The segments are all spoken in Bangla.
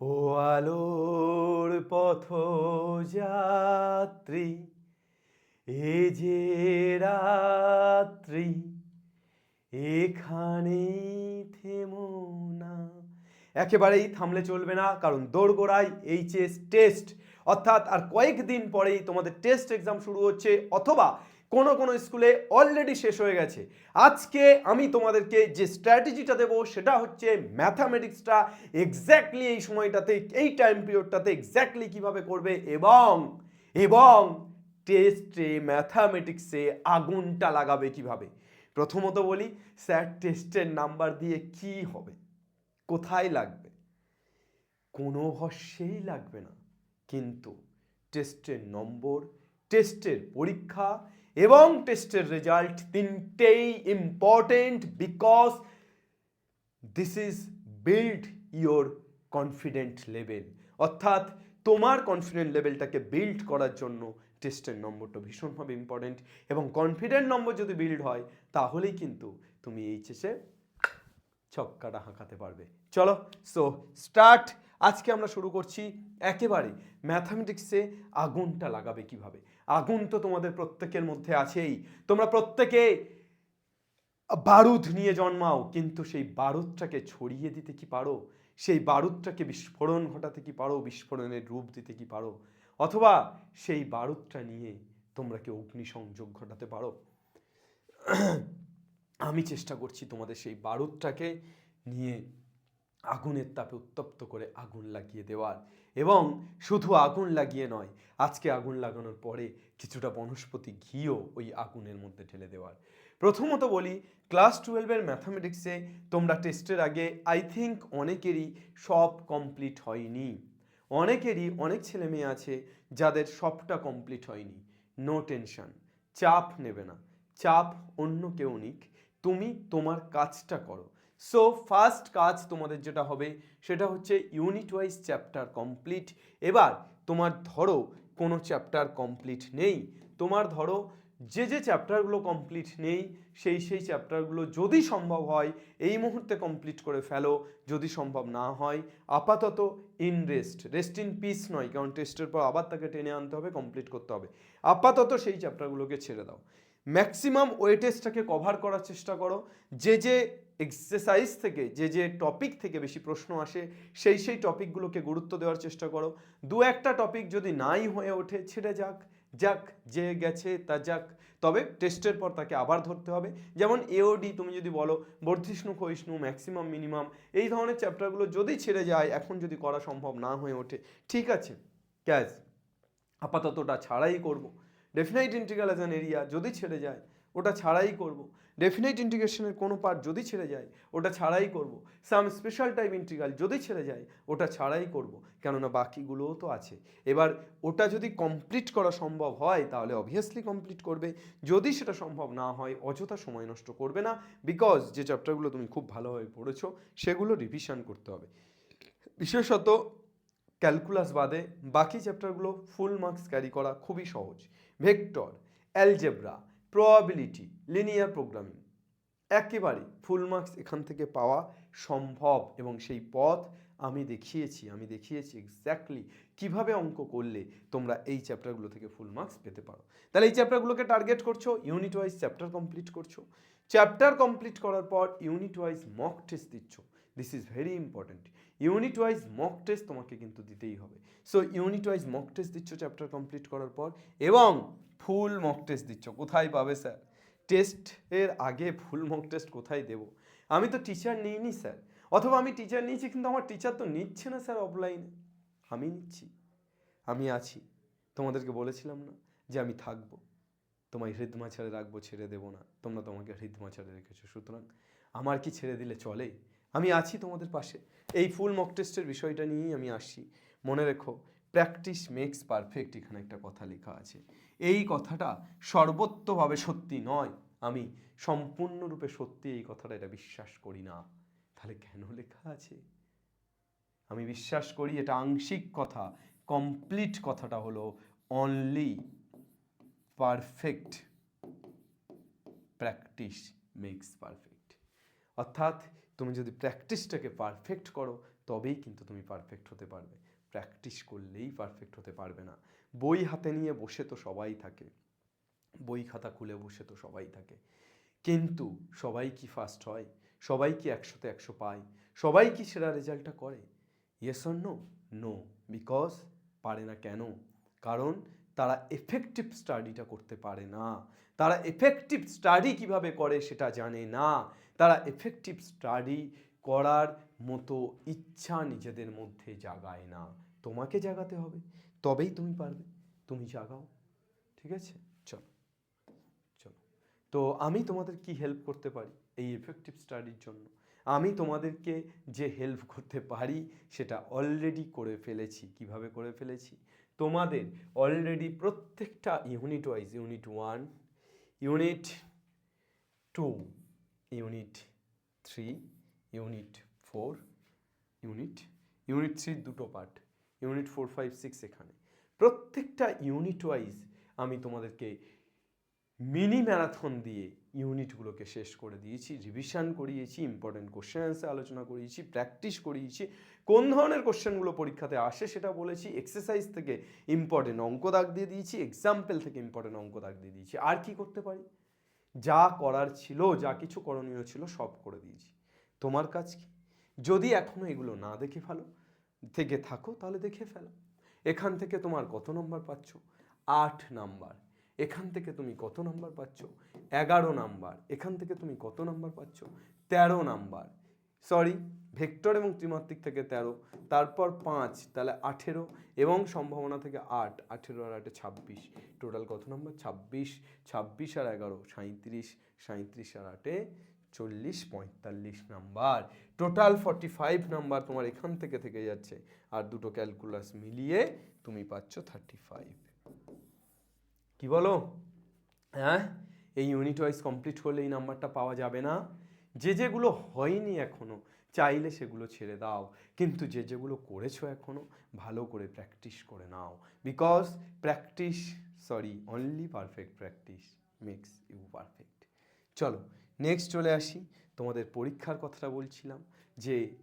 ও আলোর পথ যাত্রী এ যে রাত্রি, এখানে থেমো না। একেবারেই থামলে চলবে না, কারণ দোরগোড়ায় এইচএস টেস্ট। অর্থাৎ আর কয়েকদিন পরেই তোমাদের টেস্ট এক্সাম শুরু হচ্ছে, অথবা কোনো কোনো স্কুলে অলরেডি শেষ হয়ে গেছে। আজকে আমি তোমাদেরকে যে স্ট্র্যাটেজিটা দেবো সেটা হচ্ছে ম্যাথামেটিক্সটা এক্স্যাক্টলি এই সময়টাতে, এই টাইম পিরিয়ডটাতে এক্স্যাক্টলি কীভাবে করবে এবং এবং টেস্টে ম্যাথামেটিক্সে আগুনটা লাগাবে কীভাবে? প্রথমত বলি, স্যার টেস্টের নাম্বার দিয়ে কি হবে? কোথায় লাগবে? কোনো ভরসেই লাগবে না। কিন্তু টেস্টের নম্বর টেস্টের পরীক্ষা এবং টেস্টের রেজাল্ট তিনটেই important because this is build your confident level অর্থাৎ তোমার কনফিডেন্ট লেভেলটাকে বিল্ড করার জন্য টেস্টের নম্বরটা ভীষণভাবে ইম্পর্টেন্ট এবং কনফিডেন্ট নম্বর যদি বিল্ড হয়, তাহলেই কিন্তু তুমি এইচএসে ছক্কাটা হাঁকাতে পারবে। চলো সো স্টার্ট আজকে আমরা শুরু করছি একেবারে ম্যাথামেটিক্সে আগুনটা লাগাবে কীভাবে? আগুন তো তোমাদের প্রত্যেকের মধ্যে আছেই। তোমরা প্রত্যেকে বারুদ নিয়ে জন্মাও, কিন্তু সেই বারুদটাকে ছড়িয়ে দিতে কি পারো? সেই বারুদটাকে বিস্ফোরণ ঘটাতে কি পারো? বিস্ফোরণের রূপ দিতে কি পারো? অথবা সেই বারুদটা নিয়ে তোমরা কি অগ্নিসংযোগ ঘটাতে পারো? আমি চেষ্টা করছি তোমাদের সেই বারুদটাকে নিয়ে আগুনের তাপে উত্তপ্ত করে আগুন লাগিয়ে দেওয়ার। এবং শুধু আগুন লাগিয়ে নয়, আজকে আগুন লাগানোর পরে কিছুটা বনস্পতি ঘিও ওই আগুনের মধ্যে ঢেলে দেওয়ার। প্রথমত বলি, ক্লাস টুয়েলভের ম্যাথামেটিক্সে তোমরা টেস্টের আগে আই থিঙ্ক অনেকেরই সব কমপ্লিট হয়নি। অনেকেরই অনেক ছেলে মেয়ে আছে যাদের সবটা কমপ্লিট হয়নি। নো টেনশন চাপ নেবে না। চাপ অন্য কেউ নিক। তুমি তোমার কাজটা করো। সো ফার্স্ট কাজ তোমাদের যেটা হবে, সেটা হচ্ছে ইউনিট ওয়াইজ চ্যাপ্টার কমপ্লিট এবার তোমার ধরো কোনো চ্যাপ্টার কমপ্লিট নেই। তোমার ধরো যে যে চ্যাপ্টারগুলো কমপ্লিট নেই, সেই সেই চ্যাপ্টারগুলো যদি সম্ভব হয়, এই মুহূর্তে কমপ্লিট করে ফেলো। যদি সম্ভব না হয়, আপাতত in rest rest in peace নয়, কারণ টেস্টের পর আবার তাকে টেনে আনতে হবে কমপ্লিট করতে হবে। আপাতত সেই চ্যাপ্টারগুলোকে ছেড়ে দাও। ম্যাক্সিমাম ওয়েটেজটাকে কভার করার চেষ্টা করো। যে যে এক্সারসাইজ থেকে, যে যে টপিক থেকে বেশি প্রশ্ন আসে, সেই সেই টপিকগুলোকে গুরুত্ব দেওয়ার চেষ্টা করো। দু একটা টপিক যদি নাই হয়ে ওঠে, ছেড়ে যাক যাক, যে গেছে তা যাক। তবে টেস্টের পর তাকে আবার ধরতে হবে। যেমন এওডি তুমি যদি বলো, বর্ধিষ্ণু, ক্ষয়িষ্ণু, ম্যাক্সিমাম, মিনিমাম, এই ধরনের চ্যাপ্টারগুলো যদি ছেড়ে যায়, এখন যদি করা সম্ভব না হয়ে ওঠে, ঠিক আছে? ক্যাজ, আপাততটা ছাড়াই করব। Definite integral as an area যদি ছেড়ে যায়, ওটা ছাড়াই করব। ডেফিনাইট ইন্টিগ্রেশনের কোনো পার্ট যদি ছেড়ে যায়, ওটা ছাড়াই করব। সাম স্পেশাল টাইপ ইন্টিগ্রাল যদি ছেড়ে যায়, ওটা ছাড়াই করব। কেননা বাকিগুলোও তো আছে। এবার ওটা যদি কমপ্লিট করা সম্ভব হয়, তাহলে অবভিয়াসলি কমপ্লিট করবে। যদি সেটা সম্ভব না হয়, অযথা সময় নষ্ট করবে না। বিকজ যে চ্যাপ্টারগুলো তুমি খুব ভালোভাবে পড়েছো, সেগুলো রিভিশন করতে হবে। বিশেষত ক্যালকুলাস বাদে বাকি চ্যাপ্টারগুলো ফুল মার্কস ক্যারি করা খুবই সহজ। Vector, algebra, probability, linear programming. একেবারে ফুল মার্কস এখান থেকে পাওয়া সম্ভব এবং সেই পথ আমি দেখিয়েছি আমি দেখিয়েছি এক্স্যাক্টলি কীভাবে অঙ্ক করলে তোমরা এই চ্যাপ্টারগুলো থেকে ফুল মার্কস পেতে পারো। তাহলে এই চ্যাপ্টারগুলোকে টার্গেট করছ ইউনিট ওয়াইজ চ্যাপ্টার কমপ্লিট করছ। চ্যাপ্টার কমপ্লিট করার পর ইউনিট ওয়াইজ মক টেস্ট দিচ্ছ। This is very important unit wise mock test তোমাকে কিন্তু দিতেই হবে। So unit wise mock test দিচ্ছ চ্যাপ্টার কমপ্লিট করার পর এবং ফুল মক টেস্ট দিচ্ছ। কোথায় পাবে স্যার টেস্টের আগে ফুল মক টেস্ট কোথায় দেব? আমি তো টিচার নিইনি স্যার অথবা আমি টিচার নিয়েছি কিন্তু আমার টিচার তো নিচ্ছে না স্যার অফলাইনে আমি নিচ্ছি। আমি আছি। তোমাদেরকে বলেছিলাম না যে আমি থাকব। তোমায় হৃদমাছাড়ে রাখব, ছেড়ে দেবো না। তোমরা তোমাকে হৃদমাছাড়ে রেখেছো। সুতরাং আমার কি ছেড়ে দিলে চলে? আমি আছি তোমাদের পাশে। এই ফুল মক টেস্টের বিষয়টা নিয়েই আমি আসছি। মনে রেখো প্র্যাকটিস মেক্স পারফেক্ট এখানে একটা কথা লেখা আছে। এই কথাটা সর্বত্রভাবে সত্যি নয়। আমি সম্পূর্ণরূপে সত্যি এই কথাটা এটা বিশ্বাস করি না। তাহলে কেন লেখা আছে? আমি বিশ্বাস করি এটা আংশিক কথা কমপ্লিট কথাটা হলো only perfect practice makes perfect অর্থাৎ তুমি যদি প্র্যাকটিসটাকে পারফেক্ট করো, তবেই কিন্তু তুমি পারফেক্ট হতে পারবে। প্র্যাকটিস করলেই পারফেক্ট হতে পারবে না। বই হাতে নিয়ে বসে তো সবাই থাকে। বই খাতা খুলে বসে তো সবাই থাকে। কিন্তু সবাই কি ফার্স্ট হয়? সবাই কি একশোতে একশো পায়? সবাই কি সেরা রেজাল্টটা করে? Yes or no no because পারে না কেন? কারণ তারা এফেক্টিভ স্টাডিটা করতে পারে না। তারা এফেক্টিভ স্টাডি কীভাবে করে সেটা জানে না। তারা এফেক্টিভ স্টাডি করার মতো ইচ্ছা নিজেদের মধ্যে জাগায় না। তোমাকে জাগাতে হবে, তবেই তুমি পারবে। তুমি জাগাও, ঠিক আছে? চলো চলো। তো আমি তোমাদের কি হেল্প করতে পারি এই এফেক্টিভ স্টাডির জন্য? আমি তোমাদেরকে যে হেল্প করতে পারি সেটা অলরেডি করে ফেলেছি। কীভাবে করে ফেলেছি? তোমাদের অলরেডি প্রত্যেকটা unit wise unit one unit two unit three unit four unit unit থ্রির দুটো part unit four five six এখানে। প্রত্যেকটা ইউনিট ওয়াইজ আমি তোমাদেরকে মিনি ম্যারাথন দিয়ে ইউনিটগুলোকে শেষ করে দিয়েছি রিভিশন করিয়েছি ইম্পর্টেন্ট কোশ্চেন অ্যান্সার আলোচনা করিয়েছি প্র্যাকটিস করিয়েছি। কোন ধরনের কোশ্চেনগুলো পরীক্ষাতে আসে সেটা বলেছি এক্সারসাইজ থেকে ইম্পর্টেন্ট অঙ্ক দাগ দিয়ে দিয়েছি এক্সাম্পল থেকে ইম্পর্টেন্ট অঙ্ক দাগ দিয়ে দিয়েছি। আর কি করতে পারি? যা করার ছিল, যা কিছু করণীয় ছিল সব করে দিয়েছি। তোমার কাজ কি? যদি এখনও এগুলো না দেখে ফেলো, থেকে থাকো, তাহলে দেখে ফেলো। এখান থেকে তোমার কত নম্বর পাচ্ছ? আট নাম্বার। এখান থেকে তুমি কত নাম্বার পাচ্ছ? এগারো নাম্বার। এখান থেকে তুমি কত নাম্বার পাচ্ছ? তেরো নাম্বার। সরি ভেক্টর এবং ত্রিমাত্রিক থেকে তেরো, তারপর পাঁচ, তাহলে আঠেরো এবং সম্ভাবনা থেকে আট, আঠেরো আর আটে ছাব্বিশ। টোটাল কত নাম্বার? ছাব্বিশ ছাব্বিশ আর এগারো সাঁত্রিশ সাঁত্রিশ আর আটে চল্লিশ, পঁয়তাল্লিশ number. Total forty five number তোমার এখান থেকে থেকে যাচ্ছে। আর দুটো ক্যালকুলাস মিলিয়ে তুমি পাচ্ছ থার্টি ফাইভ কি বলো? হ্যাঁ? এই ইউনিট ওয়াইজ কমপ্লিট হলে এই নাম্বারটা পাওয়া যাবে না। যে যেগুলো হয়নি এখনও, চাইলে সেগুলো ছেড়ে দাও। কিন্তু যে যেগুলো করেছ এখনও, ভালো করে প্র্যাকটিস করে নাও। Because practice sorry only perfect practice makes you perfect চলো নেক্সট চলে আসি। তোমাদের পরীক্ষার কথাটা বলছিলাম, যে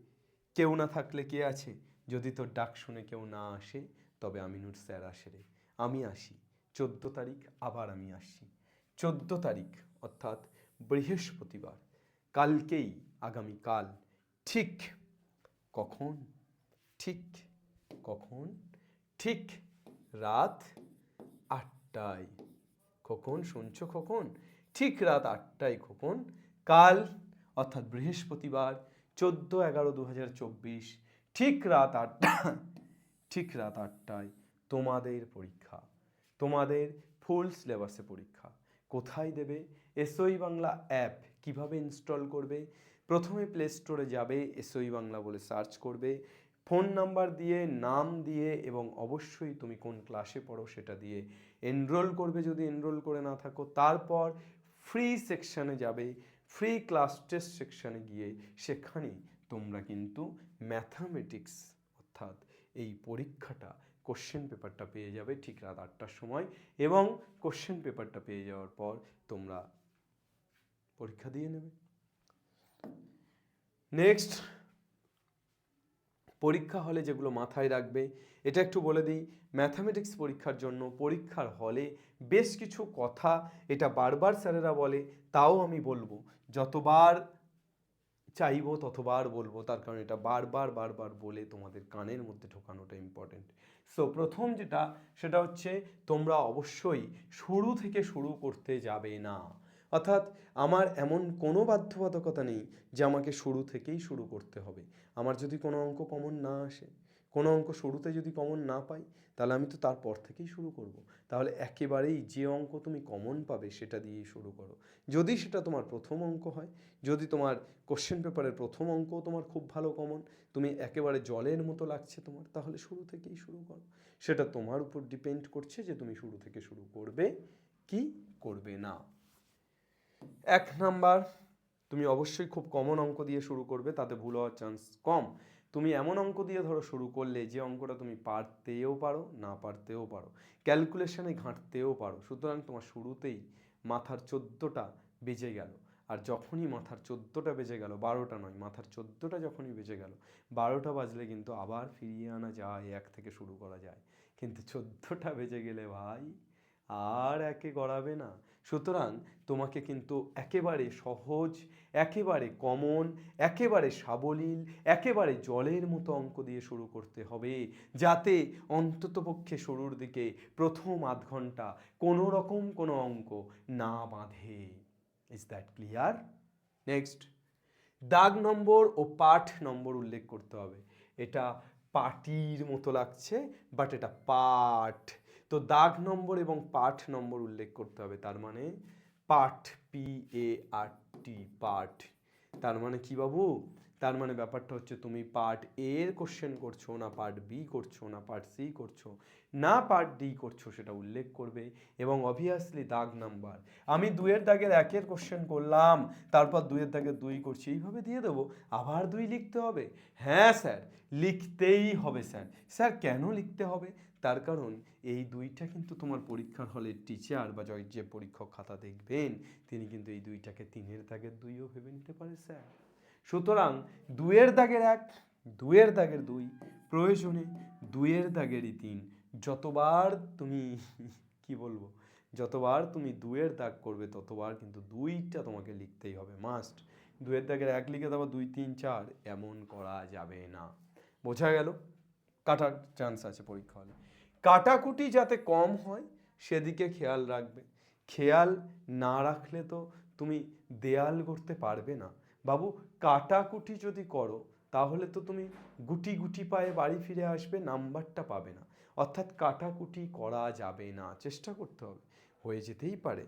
কেউ না থাকলে কে আছে? যদি তোর ডাক শুনে কেউ না আসে, তবে আমি আমিনুর স্যার আসে রে। আমি আসি। চোদ্দ তারিখ আবার আমি আসছি। চোদ্দ তারিখ, অর্থাৎ বৃহস্পতিবার। কালকেই আগামীকাল ঠিক কখন? ঠিক কখন? ঠিক রাত আটটায়। কখন শুনছো কখন? ঠিক রাত আটটায় কখন? কাল, অর্থাৎ বৃহস্পতিবার, চোদ্দ এগারো দু হাজার চব্বিশ। ঠিক রাত আটটা ঠিক রাত আটটায় তোমাদের পরীক্ষা। তোমাদের ফুল সিলেবাসে পরীক্ষা। কোথায় দেবে? এসওই বাংলা অ্যাপ কীভাবে ইনস্টল করবে? প্রথমে প্লে স্টোরে যাবে এসওই বাংলা বলে সার্চ করবে। ফোন নাম্বার দিয়ে, নাম দিয়ে এবং অবশ্যই তুমি কোন ক্লাসে পড়ো সেটা দিয়ে এনরোল করবে যদি এনরোল করে না থাকো। তারপর ফ্রি সেকশানে যাবে। ফ্রি ক্লাস টেস্ট সেকশানে গিয়ে সেখানে তোমরা কিন্তু ম্যাথামেটিক্স অর্থাৎ এই পরীক্ষাটা কোশ্চেন পেপারটা পেয়ে যাবে ঠিক রাত আটটার সময় এবং কোশ্চেন পেপারটা পেয়ে যাওয়ার পর তোমরা পরীক্ষা দিয়ে নেবে। নেক্সট পরীক্ষা হলে যেগুলো মাথায় রাখবে, এটা একটু বলে দিই। ম্যাথামেটিক্স পরীক্ষার জন্য পরীক্ষার হলে বেশ কিছু কথা এটা বারবার স্যারেরা বলে, তাও আমি বলব। যতবার চাইব ততবার বলব, তার কারণ এটা বারবার বারবার বলে তোমাদের কানের মধ্যে ঢোকানোটা ইম্পর্টেন্ট সো প্রথম যেটা, সেটা হচ্ছে তোমরা অবশ্যই শুরু থেকে শুরু করতে যাবে না। অর্থাৎ আমার এমন কোনো বাধ্যবাধকতা নেই যে আমাকে শুরু থেকেই শুরু করতে হবে। আমার যদি কোনো অঙ্ক কমন না আসে কোনো অঙ্ক শুরুতে যদি কমন না পাই, তাহলে আমি তো তারপর থেকেই শুরু করব। তাহলে একেবারেই যে অঙ্ক তুমি কমন পাবে সেটা দিয়েই শুরু করো। যদি সেটা তোমার প্রথম অঙ্ক হয়, যদি তোমার কোশ্চেন পেপারের প্রথম অঙ্ক তোমার খুব ভালো কমন তুমি একেবারে জলের মতো লাগছে তোমার, তাহলে শুরু থেকেই শুরু করো। সেটা তোমার উপর ডিপেন্ড করছে যে তুমি শুরু থেকে শুরু করবে কি করবে না। এক নাম্বার, তুমি অবশ্যই খুব কমন অঙ্ক দিয়ে শুরু করবে, তাতে ভুল হওয়ার চান্স কম। তুমি এমন অঙ্ক দিয়ে ধরো শুরু করলে যে অঙ্কটা তুমি পারতেও পারো, না পারতেও পারো। ক্যালকুলেশনে ঘাঁটতেও পারো। সুতরাং তোমার শুরুতেই মাথার চোদ্দোটা বেজে গেল। আর যখনই মাথার চোদ্দোটা বেজে গেল, বারোটা নয়, মাথার চোদ্দোটা যখনই বেজে গেল, বারোটা বাজলে কিন্তু আবার ফিরিয়ে আনা যায়, এক থেকে শুরু করা যায়। কিন্তু চোদ্দোটা বেজে গেলে ভাই, আর একে গড়াবে না। সুতরাং তোমাকে কিন্তু একেবারে সহজ, একেবারে কমন, একেবারে সাবলীল, একেবারে জলের মতো অঙ্ক দিয়ে শুরু করতে হবে, যাতে অন্ততপক্ষে শুরুর দিকে প্রথম আধ ঘণ্টা কোনো রকম কোনো অঙ্ক না বাঁধে। ইজ দ্যাট ক্লিয়ার নেক্সট দাগ নম্বর ও পাঠ নম্বর উল্লেখ করতে হবে। এটা পাটির মতো লাগছে বাট এটা পাঠ তো দাগ নম্বর এবং পাঠ নম্বর উল্লেখ করতে হবে, তার মানে পাঠ পি এ আর টি পাঠ। তার মানে কি বাবু? তার মানে ব্যাপারটা হচ্ছে তুমি পার্ট এ এর কোশ্চেন করছ, না পার্ট বি করছ, না পার্ট সি করছ, না পার্ট ডি করছ সেটা উল্লেখ করবে এবং অবভিয়াসলি দাগ নাম্বার আমি দুইয়ের দাগের একের কোশ্চেন করলাম, তারপর দুইয়ের দাগের দুই করছি, এইভাবে দিয়ে দেবো, আবার দুই লিখতে হবে? হ্যাঁ স্যার লিখতেই হবে স্যার স্যার কেন লিখতে হবে? তার কারণ এই দুইটা কিন্তু তোমার পরীক্ষার হলের টিচার বা জয় যে পরীক্ষক খাতা দেখবেন, তিনি কিন্তু এই দুইটাকে তিনের দাগের দুইও ভেবে নিতে পারে স্যার সুতরাং দুয়ের দাগের এক দুয়ের দাগের দুই, প্রয়োজনে দুয়ের দাগেরই তিন। যতবার তুমি কি বলব? যতবার তুমি দুয়ের দাগ করবে, ততবার কিন্তু দুইটা তোমাকে লিখতেই হবে মাস্ট দুয়ের দাগের এক লিখে দেওয়া দুই, তিন, চার, এমন করা যাবে না। বোঝা গেল? কাটার চান্স আছে পরীক্ষা হলে। কাটাকুটি যাতে কম হয়, সেদিকে খেয়াল রাখবে। খেয়াল না রাখলে তো তুমি দেয়াল করতে পারবে না। বাবু, কাটাকুটি যদি করো, তাহলে তো তুমি গুটি গুটি পায়ে বাড়ি ফিরে আসবে, নাম্বারটা পাবে না। অর্থাৎ কাটাকুটি করা যাবে না, চেষ্টা করতে হবে। হয়ে যেতেই পারে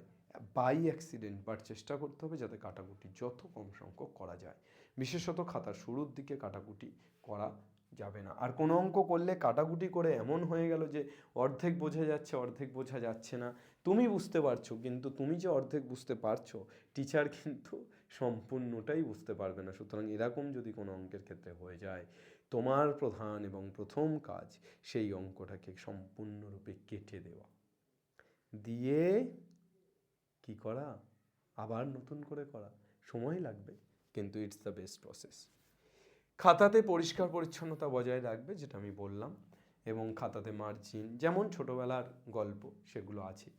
বাই অ্যাক্সিডেন্ট বাট চেষ্টা করতে হবে যাতে কাটাকুটি যত কম সংখ্যক করা যায়। বিশেষত খাতার শুরুর দিকে কাটাকুটি করা যাবে না। আর কোনো অঙ্ক করলে কাটাকুটি করে এমন হয়ে গেল যে, অর্ধেক বোঝা যাচ্ছে, অর্ধেক বোঝা যাচ্ছে না। তুমি বুঝতে পারছ, কিন্তু তুমি যে অর্ধেক বুঝতে পারছ টিচার কিন্তু সম্পূর্ণটাই বুঝতে পারবে না। সুতরাং এরকম যদি কোনো অঙ্কের ক্ষেত্রে হয়ে যায়, তোমার প্রধান এবং প্রথম কাজ সেই অঙ্কটাকে সম্পূর্ণরূপে কেটে দেওয়া। দিয়ে কি করা? আবার নতুন করে করা। সময় লাগবে, কিন্তু ইটস দ্য বেস্ট প্রসেস খাতাতে পরিষ্কার পরিচ্ছন্নতা বজায় রাখবে, যেটা আমি বললাম, এবং খাতাতে মার্জিন যেমন ছোটবেলার গল্প, সেগুলো আছে।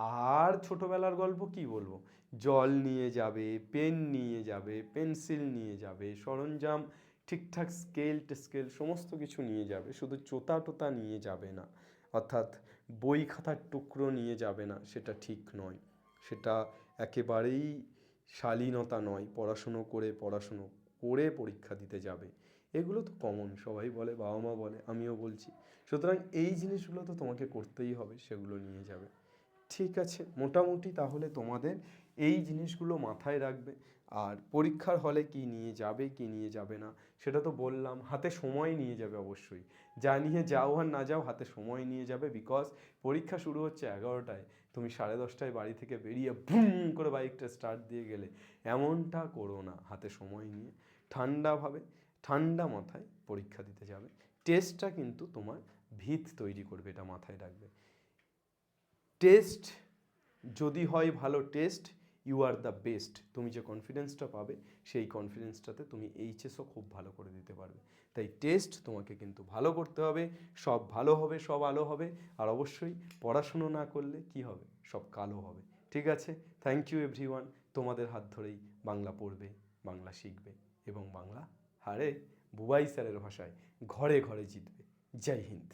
আর ছোটবেলার গল্প কি বলব? জল নিয়ে যাবে, পেন নিয়ে যাবে, পেন্সিল নিয়ে যাবে, সরঞ্জাম, ঠিকঠাক স্কেল টেস্কেল সমস্ত কিছু নিয়ে যাবে, শুধু চোতা টোতা নিয়ে যাবে না। অর্থাৎ বই খাতার টুকরো নিয়ে যাবে না, সেটা ঠিক নয়। সেটা একেবারেই শালীনতা নয়, পড়াশুনো করে পড়াশুনো করে পরীক্ষা দিতে যাবে। এগুলো তো কমন সবাই বলে, বাবা মা বলে, আমিও বলছি। সুতরাং এই জিনিসগুলো তো তোমাকে করতেই হবে, সেগুলো নিয়ে যাবে। ঠিক আছে, মোটামুটি তাহলে তোমাদের এই জিনিসগুলো মাথায় রাখবে। আর পরীক্ষার হলে কি নিয়ে যাবে, কি নিয়ে যাবে না, সেটা তো বললাম, হাতে সময় নিয়ে যাবে অবশ্যই। যা নিয়ে যাও আর না যাও, হাতে সময় নিয়ে যাবে বিকজ পরীক্ষা শুরু হচ্ছে এগারোটায়, তুমি সাড়ে দশটায় বাড়ি থেকে বেরিয়ে বুম করে বাইকটা স্টার্ট দিয়ে গেলে। এমনটা করো না, হাতে সময় নিয়ে। ঠান্ডাভাবে ঠান্ডা মাথায় পরীক্ষা দিতে যাবে। টেস্টটা কিন্তু তোমার ভিত তৈরি করবে, এটা মাথায় রাখবে। টেস্ট, যদি হয় ভালো test you are the best তুমি যে কনফিডেন্সটা পাবে, সেই কনফিডেন্সটাতে তুমি এইচএসও খুব ভালো করে দিতে পারবে। তাই টেস্ট তোমাকে কিন্তু ভালো করতে হবে, সব ভালো হবে, সব আলো হবে, আর অবশ্যই পড়াশুনো না করলে কি হবে? সব কালো হবে। ঠিক আছে? থ্যাংক ইউ এভরিওয়ান তোমাদের হাত ধরেই বাংলা পড়বে, বাংলা শিখবে এবং বাংলা হারে বুবাই স্যারের ভাষায় ঘরে ঘরে জিতবে। জয় হিন্দ।